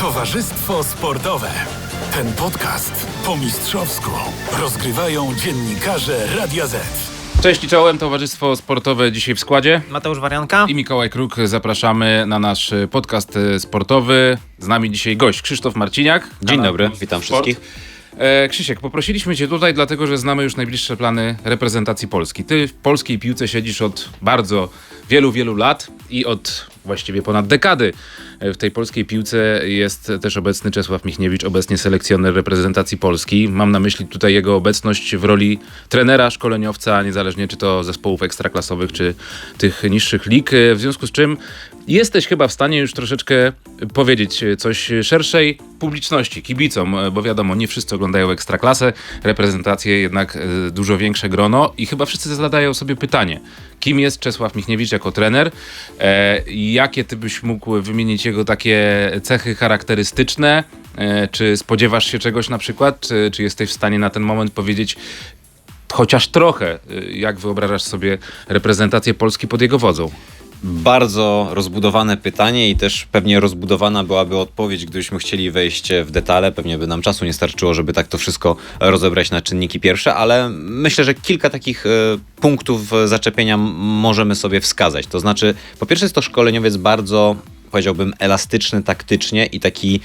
Towarzystwo Sportowe. Ten podcast po mistrzowsku rozgrywają dziennikarze Radia Z. Cześć i czołem, Towarzystwo Sportowe dzisiaj w składzie. Mateusz Warianka. I Mikołaj Kruk, zapraszamy na nasz podcast sportowy. Z nami dzisiaj gość Krzysztof Marciniak. Dzień dobry, Sport. witam wszystkich. E, Krzysiek, poprosiliśmy Cię tutaj, dlatego że znamy już najbliższe plany reprezentacji Polski. Ty w polskiej piłce siedzisz od bardzo wielu, wielu lat i od właściwie ponad dekady. E, W tej polskiej piłce jest też obecny Czesław Michniewicz, obecnie selekcjoner reprezentacji Polski. Mam na myśli tutaj jego obecność w roli trenera, szkoleniowca, niezależnie czy to zespołów ekstraklasowych, czy tych niższych lig. E, W związku z czym jesteś chyba w stanie już troszeczkę powiedzieć coś szerszej publiczności, kibicom, e, bo wiadomo, nie wszyscy oglądają ekstraklasę, reprezentację jednak e, dużo większe grono i chyba wszyscy zadają sobie pytanie, kim jest Czesław Michniewicz jako trener, e, jakie ty byś mógł wymienić jego takie cechy charakterystyczne, czy spodziewasz się czegoś na przykład, czy, czy jesteś w stanie na ten moment powiedzieć chociaż trochę, jak wyobrażasz sobie reprezentację Polski pod jego wodzą? Bardzo rozbudowane pytanie i też pewnie rozbudowana byłaby odpowiedź, gdybyśmy chcieli wejść w detale. Pewnie by nam czasu nie starczyło, żeby tak to wszystko rozebrać na czynniki pierwsze, ale myślę, że kilka takich e, punktów zaczepienia m- możemy sobie wskazać. To znaczy, po pierwsze jest to szkoleniowiec bardzo powiedziałbym elastyczny taktycznie i taki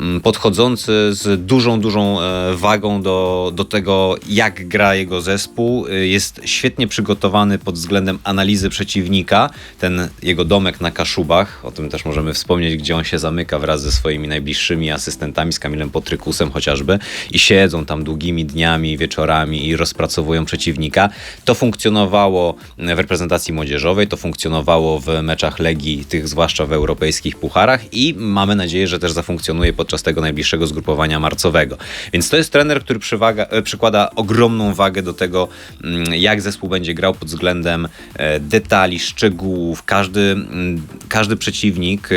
mm, podchodzący z dużą, dużą e, wagą do, do tego, jak gra jego zespół. E, Jest świetnie przygotowany pod względem analizy przeciwnika. Ten jego domek na Kaszubach, o tym też możemy wspomnieć, gdzie on się zamyka wraz ze swoimi najbliższymi asystentami, z Kamilem Potrykusem chociażby i siedzą tam długimi dniami, wieczorami i rozpracowują przeciwnika. To funkcjonowało w reprezentacji młodzieżowej, to funkcjonowało w meczach Legii, tych zwłaszcza w europejskich pucharach i mamy nadzieję, że też zafunkcjonuje podczas tego najbliższego zgrupowania marcowego. Więc to jest trener, który przywaga, e, przykłada ogromną wagę do tego, mm, jak zespół będzie grał pod względem e, detali, szczegółów. Każdy, mm, każdy przeciwnik,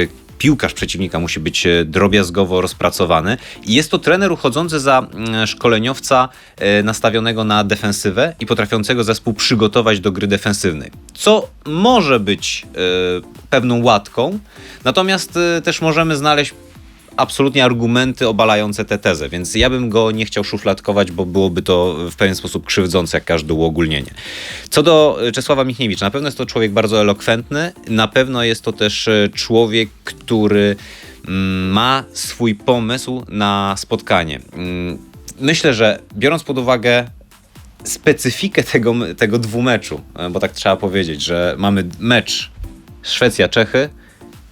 piłkarz przeciwnika musi być e, drobiazgowo rozpracowany i jest to trener uchodzący za mm, szkoleniowca e, nastawionego na defensywę i potrafiącego zespół przygotować do gry defensywnej. Co może być e, pewną łatką, natomiast też możemy znaleźć absolutnie argumenty obalające tę tezę, więc ja bym go nie chciał szufladkować, bo byłoby to w pewien sposób krzywdzące, jak każde uogólnienie. Co do e, Czesława Michniewicza, na pewno jest to człowiek bardzo elokwentny, na pewno jest to też e, człowiek, który mm, ma swój pomysł na spotkanie. Mm, Myślę, że biorąc pod uwagę specyfikę tego, tego dwumeczu, e, bo tak trzeba powiedzieć, że mamy mecz Szwecja-Czechy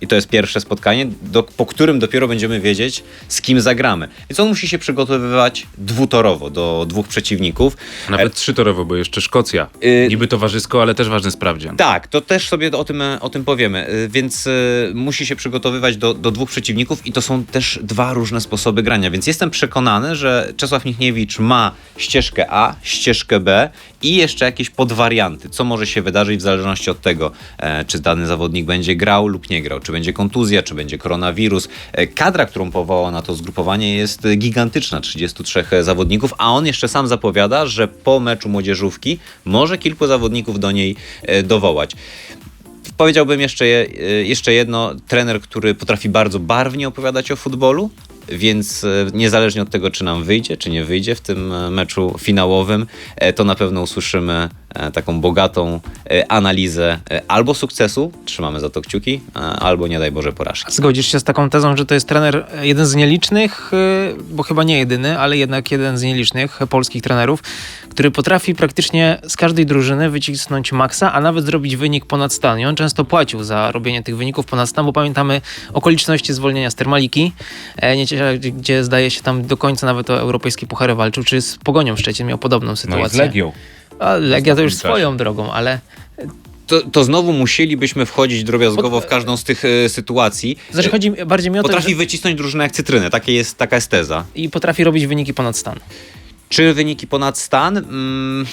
i to jest pierwsze spotkanie, do, po którym dopiero będziemy wiedzieć, z kim zagramy. Więc on musi się przygotowywać dwutorowo do dwóch przeciwników. Nawet trzytorowo, bo jeszcze Szkocja. Y- Niby towarzysko, ale też ważny sprawdzian. Tak, to też sobie o tym, o tym powiemy. Y, Więc y, musi się przygotowywać do, do dwóch przeciwników i to są też dwa różne sposoby grania. Więc jestem przekonany, że Czesław Michniewicz ma ścieżkę A, ścieżkę B i jeszcze jakieś podwarianty, co może się wydarzyć w zależności od tego, e, czy dany zawodnik będzie grał lub nie grał, czy będzie kontuzja, czy będzie koronawirus. E, Kadra, którą powołał na to zgrupowanie jest e, gigantyczna, 33 zawodników, a on jeszcze sam zapowiada, że po meczu młodzieżówki może kilku zawodników do niej e, dowołać. Powiedziałbym jeszcze, je- y, jeszcze jedno. Trener, który potrafi bardzo barwnie opowiadać o futbolu, więc e, niezależnie od tego, czy nam wyjdzie, czy nie wyjdzie w tym e, meczu finałowym, e, to na pewno usłyszymy e, taką bogatą e, analizę e, albo sukcesu, trzymamy za to kciuki, e, albo nie daj Boże porażki. Zgodzisz się z taką tezą, że to jest trener e, jeden z nielicznych, e, bo chyba nie jedyny, ale jednak jeden z nielicznych polskich trenerów, który potrafi praktycznie z każdej drużyny wycisnąć maksa, a nawet zrobić wynik ponad stan. I on często płacił za robienie tych wyników ponad stan, bo pamiętamy okoliczności zwolnienia z Termaliki, e, nie, gdzie, zdaje się tam do końca nawet o europejskie puchary walczył, czy z Pogonią Szczecin miał podobną No i z sytuację. Legią. A Legia to już ostatnim swoją drogą, ale To, to znowu musielibyśmy wchodzić drobiazgowo w każdą z tych e, sytuacji. znaczy chodzi bardziej mi o to, Potrafi że... wycisnąć drużynę jak cytrynę, Takie jest, taka jest teza. i potrafi robić wyniki ponad stan. Czy wyniki ponad stan? Mm,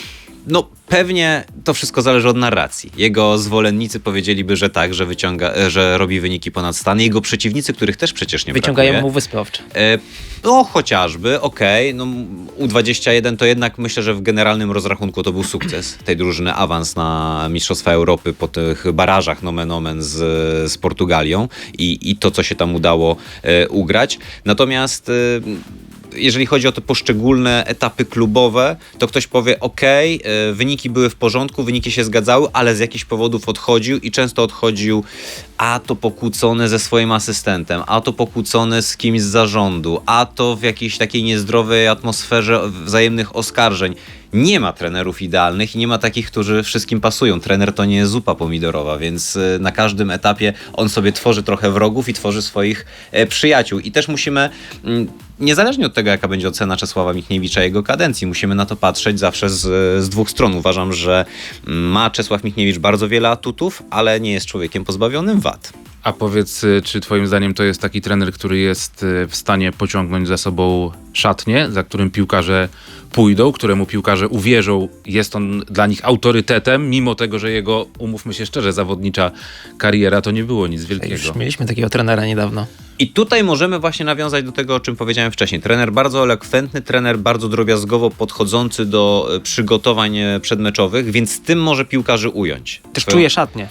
No, pewnie to wszystko zależy od narracji. Jego zwolennicy powiedzieliby, że tak, że wyciąga, e, że robi wyniki ponad stan. Jego przeciwnicy, których też przecież nie Wyciągają brakuje, mu wyspy owcze. E, No, chociażby, okej. No, U21 to jednak myślę, że w generalnym rozrachunku to był sukces tej drużyny, awans na Mistrzostwa Europy po tych barażach nomen omen z, z Portugalią i, i to, co się tam udało e, ugrać. Natomiast e, jeżeli chodzi o te poszczególne etapy klubowe, to ktoś powie: OK, e, wyniki były w porządku, wyniki się zgadzały, ale z jakichś powodów odchodził i często odchodził a to pokłócony ze swoim asystentem, a to pokłócony z kimś z zarządu, a to w jakiejś takiej niezdrowej atmosferze wzajemnych oskarżeń. Nie ma trenerów idealnych i nie ma takich, którzy wszystkim pasują. Trener to nie jest zupa pomidorowa, więc y, na każdym etapie on sobie tworzy trochę wrogów i tworzy swoich e, przyjaciół. I też musimy, mm, niezależnie od tego, jaka będzie ocena Czesława Michniewicza jego kadencji, musimy na to patrzeć zawsze z, z dwóch stron. Uważam, że ma Czesław Michniewicz bardzo wiele atutów, ale nie jest człowiekiem pozbawionym wad. A powiedz, y, czy twoim zdaniem to jest taki trener, który jest y, w stanie pociągnąć za sobą szatnie, za którym piłkarze pójdą, któremu piłkarze uwierzą, jest on dla nich autorytetem, mimo tego, że jego, umówmy się szczerze, zawodnicza kariera to nie było nic wielkiego. Już mieliśmy takiego trenera niedawno. I tutaj możemy właśnie nawiązać do tego, o czym powiedziałem wcześniej. Trener bardzo elokwentny, trener bardzo drobiazgowo podchodzący do e, przygotowań przedmeczowych, więc tym może piłkarzy ująć. Też czuje szatnie.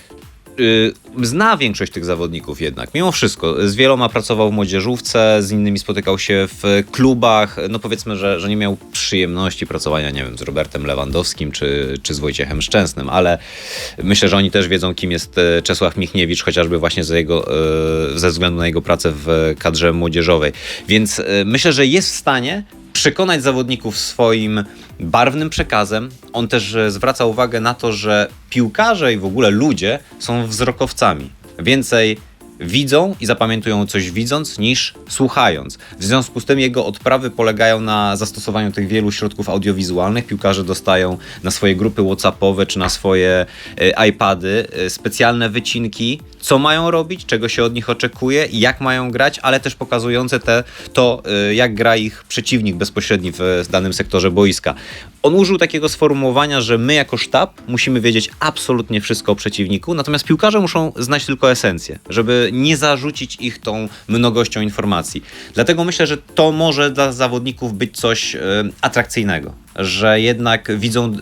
Y, zna większość tych zawodników jednak, mimo wszystko. Z wieloma pracował w młodzieżówce, z innymi spotykał się w klubach. No powiedzmy, że, że nie miał przyjemności pracowania, nie wiem, z Robertem Lewandowskim czy, czy z Wojciechem Szczęsnym, ale myślę, że oni też wiedzą, kim jest e, Czesław Michniewicz, chociażby właśnie ze, jego, e, ze względu na jego pracę w kadrze młodzieżowej. Więc e, myślę, że jest w stanie przekonać zawodników swoim barwnym przekazem. On też e, zwraca uwagę na to, że piłkarze i w ogóle ludzie są wzrokowcami. Więcej widzą i zapamiętują coś widząc niż słuchając. W związku z tym jego odprawy polegają na zastosowaniu tych wielu środków audiowizualnych. Piłkarze dostają na swoje grupy WhatsAppowe czy na swoje e, iPady e, specjalne wycinki, co mają robić, czego się od nich oczekuje, jak mają grać, ale też pokazujące te, to, e, jak gra ich przeciwnik bezpośredni w w danym sektorze boiska. On użył takiego sformułowania, że my jako sztab musimy wiedzieć absolutnie wszystko o przeciwniku, natomiast piłkarze muszą znać tylko esencję, żeby nie zarzucić ich tą mnogością informacji. Dlatego myślę, że to może dla zawodników być coś e, atrakcyjnego, że jednak widzą e,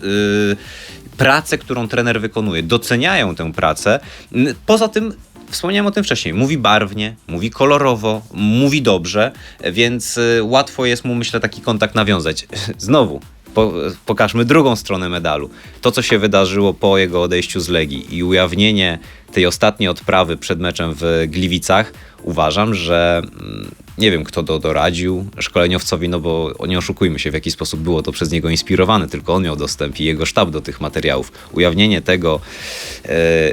pracę, którą trener wykonuje, doceniają tę pracę. Poza tym Wspomniałem o tym wcześniej. Mówi barwnie, mówi kolorowo, mówi dobrze, więc y, łatwo jest mu, myślę, taki kontakt nawiązać. Znowu, po, pokażmy drugą stronę medalu. To, co się wydarzyło po jego odejściu z Legii i ujawnienie tej ostatniej odprawy przed meczem w Gliwicach, uważam, że mm, nie wiem, kto to doradził szkoleniowcowi, no bo nie oszukujmy się, w jaki sposób było to przez niego inspirowane, tylko on miał dostęp i jego sztab do tych materiałów. Ujawnienie tego e,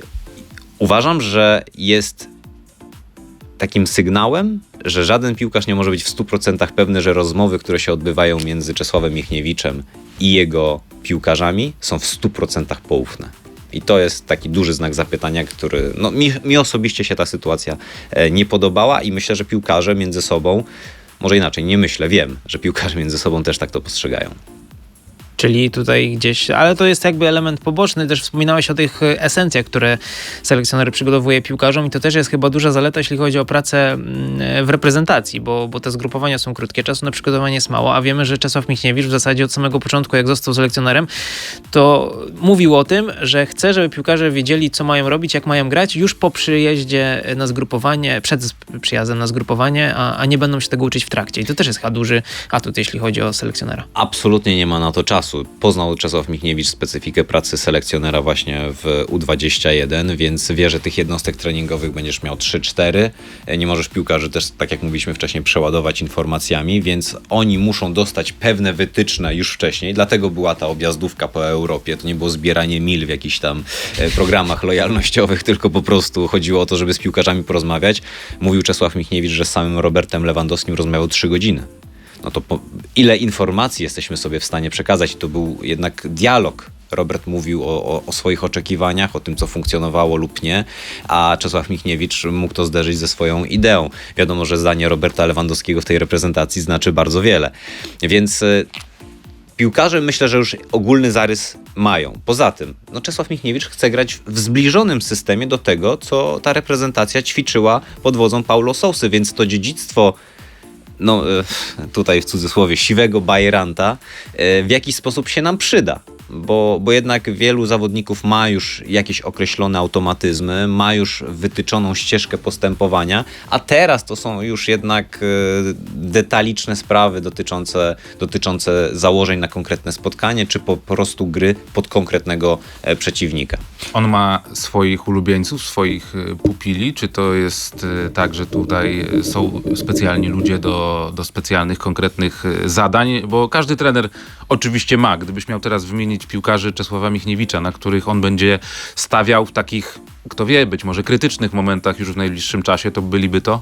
uważam, że jest takim sygnałem, że żaden piłkarz nie może być w 100% pewny, że rozmowy, które się odbywają między Czesławem Michniewiczem i jego piłkarzami są w 100% poufne. I to jest taki duży znak zapytania, który no, mi, mi osobiście się ta sytuacja e, nie podobała i myślę, że piłkarze między sobą, może inaczej, nie myślę, wiem, że piłkarze między sobą też tak to postrzegają. Czyli tutaj gdzieś, ale to jest jakby element poboczny. Też wspominałeś o tych e, esencjach, które selekcjoner przygotowuje piłkarzom i to też jest chyba duża zaleta, jeśli chodzi o pracę mm, w reprezentacji, bo, bo te zgrupowania są krótkie, czasu na przygotowanie jest mało, a wiemy, że Czesław Michniewicz w zasadzie od samego początku, jak został selekcjonerem, to mówił o tym, że chce, żeby piłkarze wiedzieli, co mają robić, jak mają grać już po przyjeździe na zgrupowanie, przed przyjazdem na zgrupowanie, a, a nie będą się tego uczyć w trakcie. I to też jest chyba duży atut, jeśli chodzi o selekcjonera. absolutnie nie ma na to czasu. Poznał Czesław Michniewicz specyfikę pracy selekcjonera właśnie w U21, więc wie, że tych jednostek treningowych będziesz miał 3-4. Nie możesz piłkarzy też, tak jak mówiliśmy wcześniej, przeładować informacjami, więc oni muszą dostać pewne wytyczne już wcześniej. Dlatego była ta objazdówka po Europie. To nie było zbieranie mil w jakichś tam e, programach lojalnościowych, tylko po prostu chodziło o to, żeby z piłkarzami porozmawiać. Mówił Czesław Michniewicz, że z samym Robertem Lewandowskim rozmawiał 3 godziny no to po, ile informacji jesteśmy sobie w stanie przekazać? To był jednak dialog. Robert mówił o, o, o swoich oczekiwaniach, o tym, co funkcjonowało lub nie, a Czesław Michniewicz mógł to zderzyć ze swoją ideą. Wiadomo, że zdanie Roberta Lewandowskiego w tej reprezentacji znaczy bardzo wiele. Więc y, Piłkarze myślę, że już ogólny zarys mają. Poza tym, no Czesław Michniewicz chce grać w zbliżonym systemie do tego, co ta reprezentacja ćwiczyła pod wodzą Paulo Sousy, więc to dziedzictwo no e, tutaj w cudzysłowie, siwego bajeranta, e, w jakiś sposób się nam przyda. Bo, bo jednak wielu zawodników ma już jakieś określone automatyzmy, ma już wytyczoną ścieżkę postępowania, a teraz to są już jednak e, detaliczne sprawy dotyczące, dotyczące założeń na konkretne spotkanie, czy po prostu gry pod konkretnego e, przeciwnika. On ma swoich ulubieńców, swoich y, pupili? Czy to jest tak, że tutaj są specjalni ludzie do, do specjalnych, konkretnych zadań? Bo każdy trener oczywiście ma. Gdybyś miał teraz wymienić piłkarzy Czesława Michniewicza, na których on będzie stawiał w takich, kto wie, być może krytycznych momentach już w najbliższym czasie, to byliby to?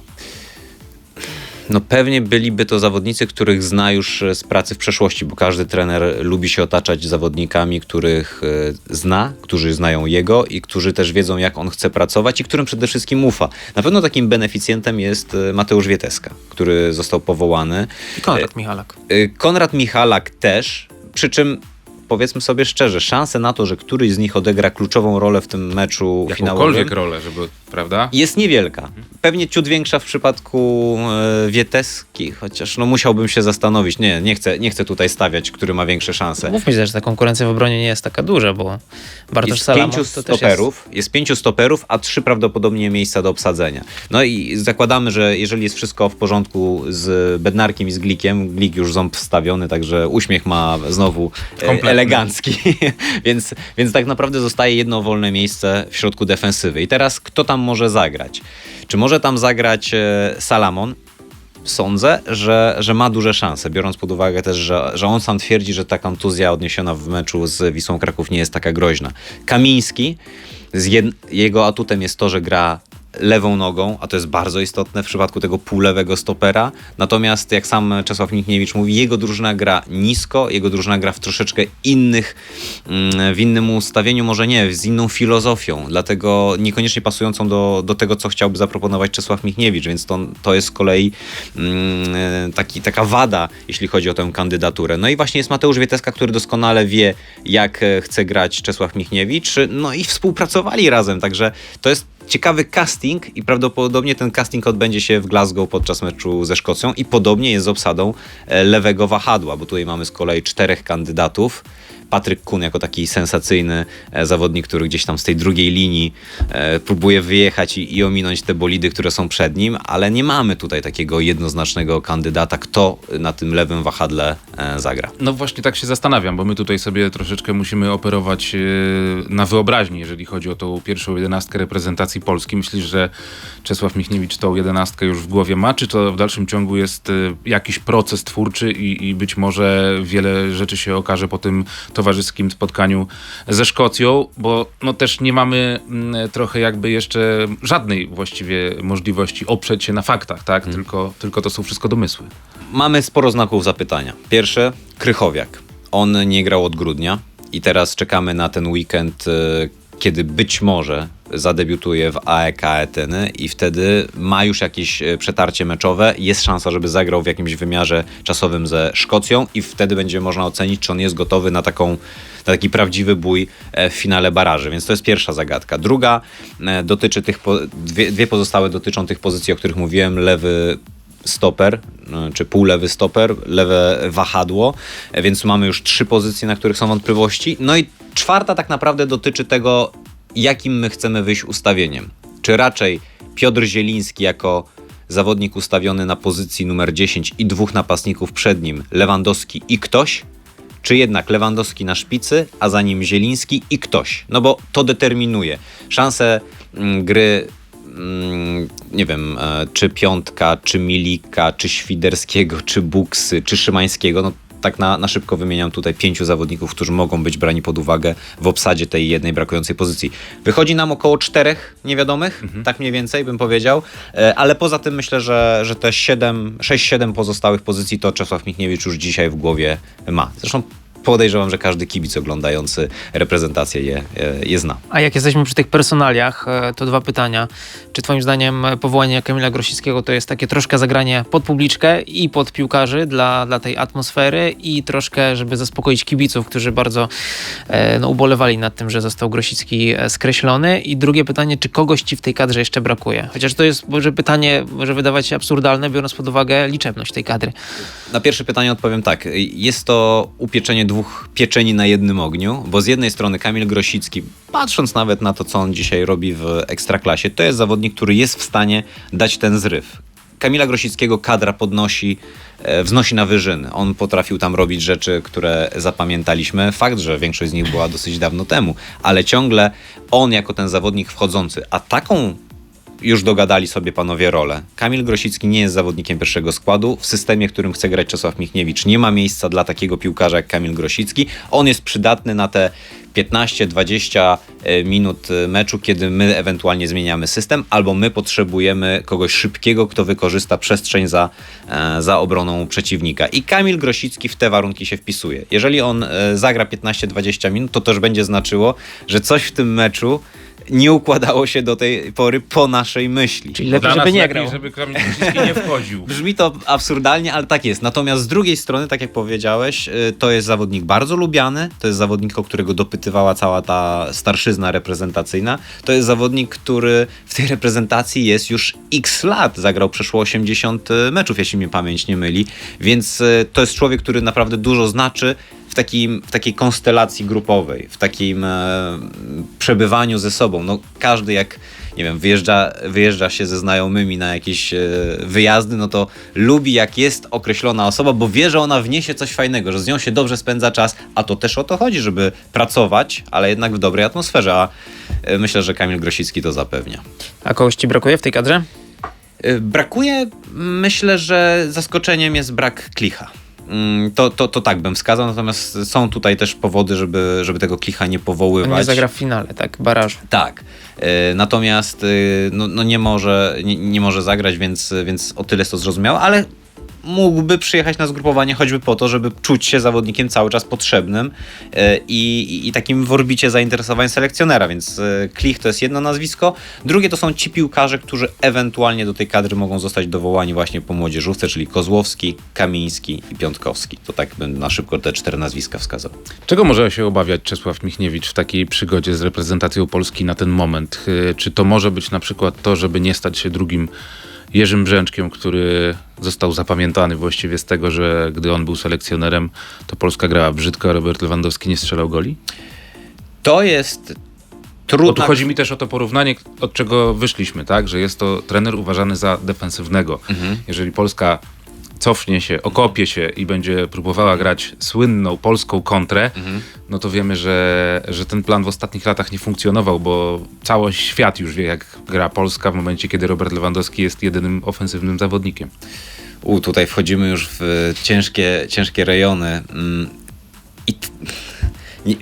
No pewnie byliby to zawodnicy, których zna już e, z pracy w przeszłości, bo każdy trener lubi się otaczać zawodnikami, których e, zna, którzy znają jego i którzy też wiedzą, jak on chce pracować i którym przede wszystkim ufa. Na pewno takim beneficjentem jest e, Mateusz Wieteska, który został powołany. I Konrad Michalak. Konrad Michalak też, przy czym powiedzmy sobie szczerze, szanse na to, że któryś z nich odegra kluczową rolę w tym meczu finałowym Jakąkolwiek rolę, żeby, prawda? jest niewielka. Pewnie ciut większa w przypadku e, Wieteski, chociaż no musiałbym się zastanowić. Nie, nie chcę, nie chcę tutaj stawiać, który ma większe szanse. Mówmy się, że ta konkurencja w obronie nie jest taka duża, bo Bartosz Jest pięciu to też jest... stoperów, jest... pięciu stoperów, a trzy prawdopodobnie miejsca do obsadzenia. No i zakładamy, że jeżeli jest wszystko w porządku z Bednarkiem i z Glikiem, Glik już ząb wstawiony, także uśmiech ma znowu e, Kompletny. Elegancki, więc, więc tak naprawdę zostaje jedno wolne miejsce w środku defensywy. I teraz kto tam może zagrać? Czy może tam zagrać e, Salamon? Sądzę, że, że ma duże szanse, biorąc pod uwagę też, że, że on sam twierdzi, że ta kontuzja odniesiona w meczu z Wisłą Kraków nie jest taka groźna. Kamiński, jed, jego atutem jest to, że gra lewą nogą, a to jest bardzo istotne w przypadku tego półlewego stopera. Natomiast, jak sam Czesław Michniewicz mówi, jego drużyna gra nisko, jego drużyna gra w troszeczkę innych, mm, w innym ustawieniu, może nie, z inną filozofią, dlatego niekoniecznie pasującą do, do tego, co chciałby zaproponować Czesław Michniewicz, więc to, to jest z kolei mm, taki, taka wada, jeśli chodzi o tę kandydaturę. No i właśnie jest Mateusz Wieteska, który doskonale wie, jak e, chce grać Czesław Michniewicz, no i współpracowali razem, także to jest ciekawy casting i prawdopodobnie ten casting odbędzie się w Glasgow podczas meczu ze Szkocją i podobnie jest z obsadą e, lewego wahadła, bo tutaj mamy z kolei czterech kandydatów. Patryk Kun jako taki sensacyjny e, zawodnik, który gdzieś tam z tej drugiej linii e, próbuje wyjechać i, i ominąć te bolidy, które są przed nim, ale nie mamy tutaj takiego jednoznacznego kandydata, kto na tym lewym wahadle e, zagra. No właśnie tak się zastanawiam, bo my tutaj sobie troszeczkę musimy operować na wyobraźni, jeżeli chodzi o tą pierwszą jedenastkę reprezentacji Polski. Myślisz, że Czesław Michniewicz tą jedenastkę już w głowie ma, czy to w dalszym ciągu jest jakiś proces twórczy i, i być może wiele rzeczy się okaże po tym towarzyskim spotkaniu ze Szkocją, bo no też nie mamy mm, trochę jakby jeszcze żadnej właściwie możliwości oprzeć się na faktach, tak? Tylko, tylko to są wszystko domysły. Mamy sporo znaków zapytania. Pierwsze, Krychowiak. On nie grał od grudnia i teraz czekamy na ten weekend, e, kiedy być może zadebiutuje w AEK Eteny i wtedy ma już jakieś e, przetarcie meczowe. Jest szansa, żeby zagrał w jakimś wymiarze czasowym ze Szkocją i wtedy będzie można ocenić, czy on jest gotowy na, taką, na taki prawdziwy bój e, w finale baraży. Więc to jest pierwsza zagadka. Druga e, dotyczy tych, dwie, dwie pozostałe dotyczą tych pozycji, o których mówiłem. Lewy stoper, czy półlewy stoper, lewe wahadło, więc mamy już trzy pozycje, na których są wątpliwości. No i czwarta tak naprawdę dotyczy tego, jakim my chcemy wyjść ustawieniem. Czy raczej Piotr Zieliński jako zawodnik ustawiony na pozycji numer 10 i dwóch napastników przed nim, Lewandowski i ktoś, czy jednak Lewandowski na szpicy, a za nim Zieliński i ktoś. No bo to determinuje szanse mm, gry mm, nie wiem, e, czy Piątka, czy Milika, czy Świderskiego, czy Buksy, czy Szymańskiego, no tak na, na szybko wymieniam tutaj pięciu zawodników, którzy mogą być brani pod uwagę w obsadzie tej jednej brakującej pozycji. Wychodzi nam około czterech niewiadomych, tak mniej więcej bym powiedział, e, ale poza tym myślę, że, że te 7, 6-7 pozostałych pozycji to Czesław Michniewicz już dzisiaj w głowie ma. Zresztą podejrzewam, że każdy kibic oglądający reprezentację je, je, je zna. A jak jesteśmy przy tych personaliach, e, to dwa pytania. Czy twoim zdaniem powołanie Kamila Grosickiego to jest takie troszkę zagranie pod publiczkę i pod piłkarzy dla, dla tej atmosfery i troszkę, żeby zaspokoić kibiców, którzy bardzo e, no, ubolewali nad tym, że został Grosicki e, skreślony? I drugie pytanie, czy kogoś ci w tej kadrze jeszcze brakuje? Chociaż to jest może pytanie, może wydawać się absurdalne, biorąc pod uwagę liczebność tej kadry. Na pierwsze pytanie odpowiem tak. Jest to upieczenie dwóch pieczeni na jednym ogniu, bo z jednej strony Kamil Grosicki, patrząc nawet na to, co on dzisiaj robi w ekstraklasie, to jest zawodnik, który jest w stanie dać ten zryw. Kamila Grosickiego kadra podnosi, e, wznosi na wyżyny. On potrafił tam robić rzeczy, które zapamiętaliśmy. Fakt, że większość z nich była dosyć dawno temu, ale ciągle on jako ten zawodnik wchodzący, a taką już dogadali sobie panowie rolę. Kamil Grosicki nie jest zawodnikiem pierwszego składu. W systemie, w którym chce grać Czesław Michniewicz, nie ma miejsca dla takiego piłkarza jak Kamil Grosicki. On jest przydatny na te 15-20 e, minut e, meczu, kiedy my ewentualnie zmieniamy system, albo my potrzebujemy kogoś szybkiego, kto wykorzysta przestrzeń za, e, za obroną przeciwnika. I Kamil Grosicki w te warunki się wpisuje. Jeżeli on zagra 15-20 minut, to też będzie znaczyło, że coś w tym meczu nie układało się do tej pory po naszej myśli. Czyli lepiej, żeby nie lepiej, grał. żeby Grosicki nie wchodził. Brzmi to absurdalnie, ale tak jest. Natomiast z drugiej strony, tak jak powiedziałeś, y, to jest zawodnik bardzo lubiany, to jest zawodnik, o którego dopytywała cała ta starszyzna reprezentacyjna. To jest zawodnik, który w tej reprezentacji jest już x lat. Zagrał przeszło 80 meczów, jeśli mnie pamięć nie myli. Więc y, to jest człowiek, który naprawdę dużo znaczy w, takim, w takiej konstelacji grupowej, w takim e, przebywaniu ze sobą. No, każdy jak, nie wiem, wyjeżdża, wyjeżdża się ze znajomymi na jakieś e, wyjazdy, no to lubi jak jest określona osoba, bo wie, że ona wniesie coś fajnego, że z nią się dobrze spędza czas, a to też o to chodzi, żeby pracować, ale jednak w dobrej atmosferze, a e, myślę, że Kamil Grosicki to zapewnia. A kogoś ci brakuje w tej kadrze? E, Brakuje, myślę, że zaskoczeniem jest brak klicha. Mm, To, to, to tak bym wskazał, natomiast są tutaj też powody, żeby, żeby tego klicha nie On powoływać. nie zagra w finale, tak? Barażu. Tak. E, Natomiast e, no, no nie, może, nie, nie może zagrać, więc, więc o tyle jest to zrozumiałe, ale mógłby przyjechać na zgrupowanie choćby po to, żeby czuć się zawodnikiem cały czas potrzebnym e, i, i, takim w orbicie zainteresowań selekcjonera, więc e, Klich to jest jedno nazwisko. Drugie to są ci piłkarze, którzy ewentualnie do tej kadry mogą zostać dowołani właśnie po młodzieżówce, czyli Kozłowski, Kamiński i Piątkowski. To tak bym na szybko te cztery nazwiska wskazał. Czego może się obawiać Czesław Michniewicz w takiej przygodzie z reprezentacją Polski na ten moment? Y, Czy to może być na przykład to, żeby nie stać się drugim Jerzym Brzęczkiem, który został zapamiętany właściwie z tego, że gdy on był selekcjonerem, to Polska grała brzydko, a Robert Lewandowski nie strzelał goli? To jest Bo tu chodzi mi też o to porównanie, od czego wyszliśmy, tak? Że jest to trener uważany za defensywnego. Jeżeli Polska cofnie się, okopie się i będzie próbowała grać słynną polską kontrę, no to wiemy, że, że ten plan w ostatnich latach nie funkcjonował, bo cały świat już wie, jak gra Polska w momencie, kiedy Robert Lewandowski jest jedynym ofensywnym zawodnikiem. U, tutaj wchodzimy już w ciężkie, ciężkie rejony. Mm, I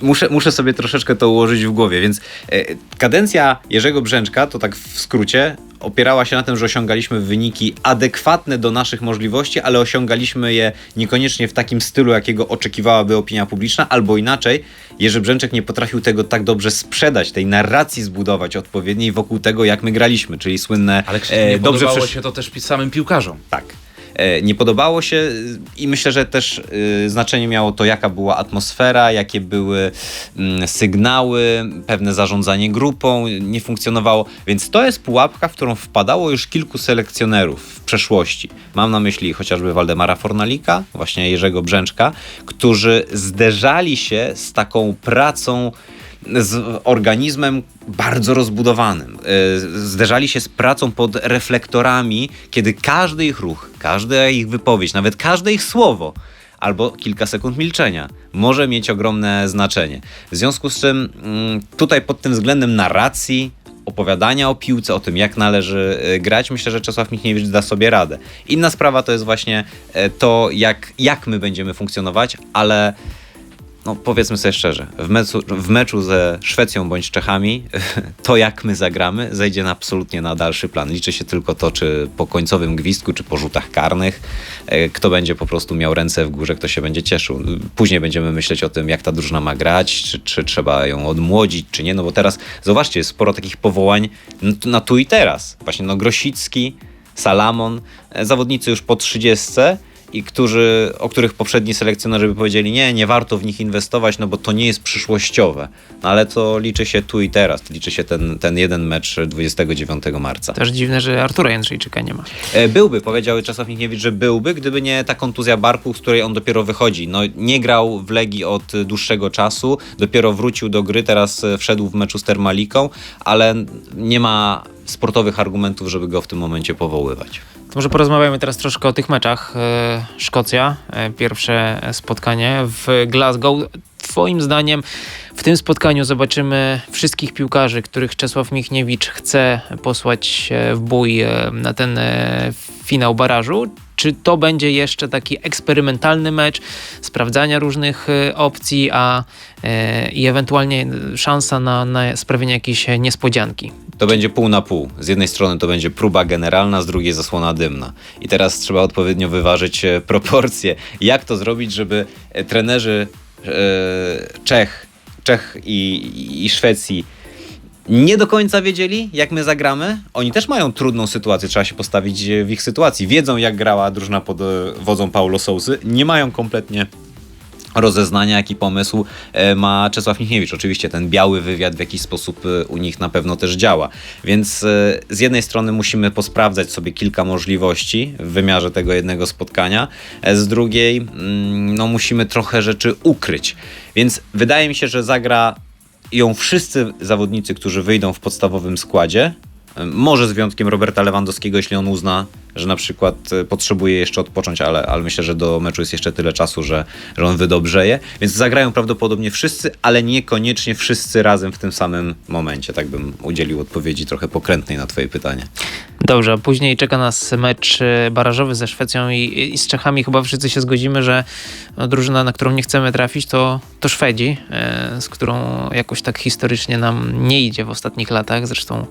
muszę, muszę sobie troszeczkę to ułożyć w głowie, więc e, kadencja Jerzego Brzęczka, to tak w skrócie, opierała się na tym, że osiągaliśmy wyniki adekwatne do naszych możliwości, ale osiągaliśmy je niekoniecznie w takim stylu, jakiego oczekiwałaby opinia publiczna, albo inaczej, Jerzy Brzęczek nie potrafił tego tak dobrze sprzedać, tej narracji zbudować odpowiedniej wokół tego, jak my graliśmy, czyli słynne Ale e, nie dobrze podobało przesz- się to też samym piłkarzom. tak. E, Nie podobało się i myślę, że też y, znaczenie miało to, jaka była atmosfera, jakie były mm, sygnały, pewne zarządzanie grupą nie funkcjonowało, więc to jest pułapka, w którą wpadało już kilku selekcjonerów w przeszłości. Mam na myśli chociażby Waldemara Fornalika, właśnie Jerzego Brzęczka, którzy zderzali się z taką pracą z organizmem bardzo rozbudowanym. E, Zderzali się z pracą pod reflektorami, kiedy każdy ich ruch, każda ich wypowiedź, nawet każde ich słowo albo kilka sekund milczenia może mieć ogromne znaczenie. W związku z czym mm, tutaj pod tym względem narracji, opowiadania o piłce, o tym jak należy e, grać, myślę, że Czesław Michniewicz da sobie radę. Inna sprawa to jest właśnie e, to, jak, jak my będziemy funkcjonować, ale no powiedzmy sobie szczerze, w meczu, w meczu ze Szwecją bądź Czechami, to jak my zagramy, zejdzie na absolutnie na dalszy plan. Liczy się tylko to, czy po końcowym gwizdku, czy po rzutach karnych, e, kto będzie po prostu miał ręce w górze, kto się będzie cieszył. Później będziemy myśleć o tym, jak ta drużyna ma grać, czy, czy trzeba ją odmłodzić, czy nie, no bo teraz, zobaczcie, jest sporo takich powołań na tu i teraz. Właśnie no Grosicki, Salamon, e, zawodnicy już po 30 i którzy, o których poprzedni selekcjonerzy by powiedzieli, nie, nie warto w nich inwestować, no bo to nie jest przyszłościowe. No ale to liczy się tu i teraz, liczy się ten, ten jeden mecz 29 marca. Też dziwne, że Artura Jędrzejczyka nie ma. E, Byłby, powiedział Czesław Michniewicz, że byłby, gdyby nie ta kontuzja barku, z której on dopiero wychodzi. No, nie grał w Legii od dłuższego czasu, dopiero wrócił do gry, teraz e, wszedł w meczu z Termaliką, ale nie ma sportowych argumentów, żeby go w tym momencie powoływać. To może porozmawiamy teraz troszkę o tych meczach. E, Szkocja, e, pierwsze spotkanie w Glasgow. Twoim zdaniem w tym spotkaniu zobaczymy wszystkich piłkarzy, których Czesław Michniewicz chce posłać e, w bój na ten finał barażu? Czy to będzie jeszcze taki eksperymentalny mecz sprawdzania różnych e, opcji, a e, i ewentualnie szansa na, na sprawienie jakiejś niespodzianki? To będzie pół na pół. Z jednej strony to będzie próba generalna, z drugiej zasłona dymna. I teraz trzeba odpowiednio wyważyć e, proporcje. Jak to zrobić, żeby e, trenerzy e, Czech, Czech i, i Szwecji nie do końca wiedzieli, jak my zagramy. Oni też mają trudną sytuację, trzeba się postawić e, w ich sytuacji. Wiedzą, jak grała drużyna pod e, wodzą Paulo Sousy. Nie mają kompletnie rozeznania, jaki pomysł e, ma Czesław Michniewicz. Oczywiście ten biały wywiad w jakiś sposób u nich na pewno też działa. Więc z jednej strony musimy posprawdzać sobie kilka możliwości w wymiarze tego jednego spotkania, z drugiej mm, no, musimy trochę rzeczy ukryć. Więc wydaje mi się, że zagra ją wszyscy zawodnicy, którzy wyjdą w podstawowym składzie. Może z wyjątkiem Roberta Lewandowskiego, jeśli on uzna, że na przykład e, potrzebuje jeszcze odpocząć, ale, ale myślę, że do meczu jest jeszcze tyle czasu, że, że on wydobrzeje. Więc zagrają prawdopodobnie wszyscy, ale niekoniecznie wszyscy razem w tym samym momencie. Tak bym udzielił odpowiedzi trochę pokrętnej na Twoje pytanie. Dobrze, a później czeka nas mecz e, barażowy ze Szwecją i, i z Czechami. Chyba wszyscy się zgodzimy, że no, drużyna, na którą nie chcemy trafić, to, to Szwedzi, e, z którą jakoś tak historycznie nam nie idzie w ostatnich latach. Zresztą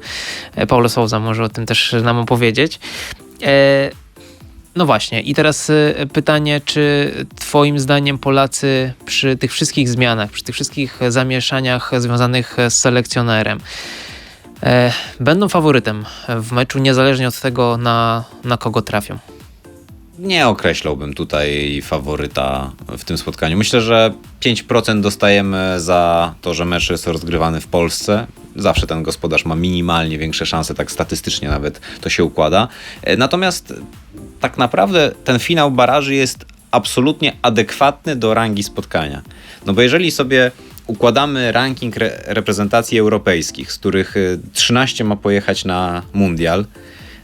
e, Paulo Souza może o tym też nam opowiedzieć. No właśnie, i teraz pytanie, czy Twoim zdaniem Polacy przy tych wszystkich zmianach, przy tych wszystkich zamieszaniach związanych z selekcjonerem, będą faworytem w meczu, niezależnie od tego, na, na kogo trafią? Nie określałbym tutaj faworyta w tym spotkaniu. Myślę, że 5% dostajemy za to, że mecz jest rozgrywany w Polsce. Zawsze ten gospodarz ma minimalnie większe szanse, tak statystycznie nawet to się układa. E, Natomiast tak naprawdę ten finał baraży jest absolutnie adekwatny do rangi spotkania. No bo jeżeli sobie układamy ranking re- reprezentacji europejskich, z których y, 13 ma pojechać na mundial,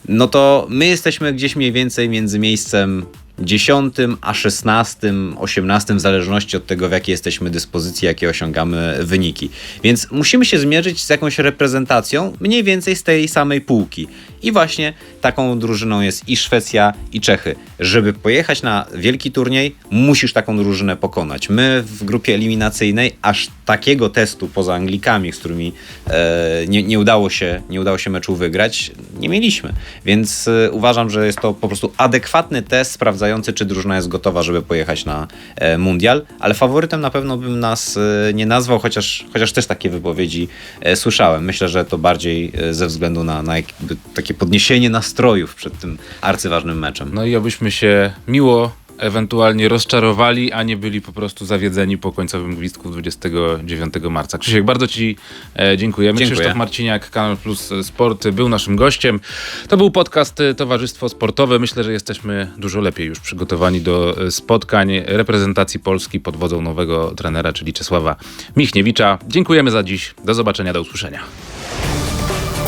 no to my jesteśmy gdzieś mniej więcej między miejscem 10 a 16, 18, w zależności od tego, w jakiej jesteśmy dyspozycji, jakie osiągamy wyniki. Więc musimy się zmierzyć z jakąś reprezentacją mniej więcej z tej samej półki. I właśnie taką drużyną jest i Szwecja, i Czechy. Żeby pojechać na wielki turniej, musisz taką drużynę pokonać. My w grupie eliminacyjnej aż takiego testu poza Anglikami, z którymi e, nie, nie, udało się, nie udało się meczu wygrać, nie mieliśmy. Więc e, uważam, że jest to po prostu adekwatny test sprawdzający, czy drużyna jest gotowa, żeby pojechać na e, mundial, ale faworytem na pewno bym nas e, nie nazwał, chociaż, chociaż też takie wypowiedzi e, słyszałem. Myślę, że to bardziej e, ze względu na, na jakby takie podniesienie nastrojów przed tym arcyważnym meczem. No i obyśmy się miło ewentualnie rozczarowali, a nie byli po prostu zawiedzeni po końcowym gwizdku 29 marca. Krzysiek, bardzo Ci e, dziękujemy. Dziękuję. Krzysztof Marciniak, Kanal Plus Sport był naszym gościem. To był podcast e, Towarzystwo Sportowe. Myślę, że jesteśmy dużo lepiej już przygotowani do e, spotkań reprezentacji Polski pod wodzą nowego trenera, czyli Czesława Michniewicza. Dziękujemy za dziś. Do zobaczenia, do usłyszenia.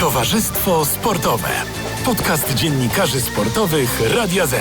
Towarzystwo sportowe. Podcast dziennikarzy sportowych Radia Z.